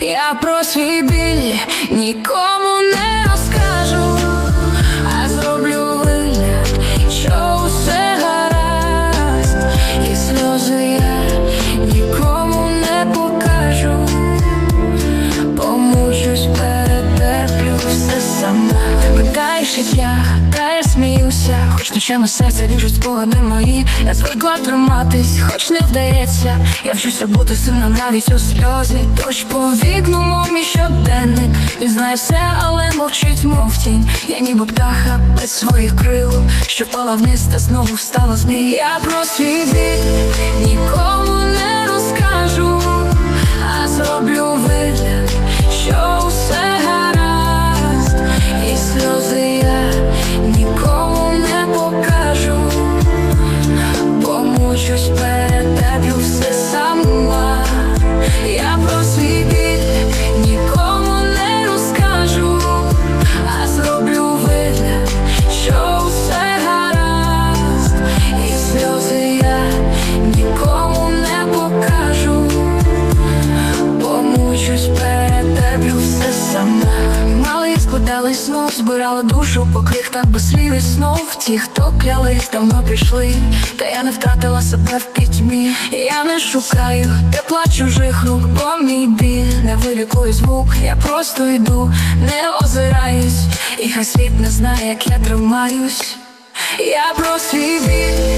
Я про свій біль нікому не розкажу, а зроблю вигляд, що усе гаразд, і сльози я нікому не покажу. Помучусь, перетерплю все сама Питаєш, як Хоч ночами серце ріжуть спогади мої. Я звикла триматись, хоч не вдається. Я вчуся бути сильним навіть у сльозі. Дощ по вікну, мов мій щоденник. Він знає все, але мовчить, мов тінь. Я ніби птаха без своїх крил. Що пала вниз та знову встала з Я про свій біль нікому не помучусь, перетерплю все сама. Я про Мали складали знов, збирала душу по крихтах без слів і знов. Ті, хто клялись, давно пішли, та я не втратила себе в пітьмі. Я не шукаю тепла чужих рук, бо мій біль. Не вилікує звук, я просто йду, не озираюсь, і хай світ не знає, як я тримаюсь. Я про свій біль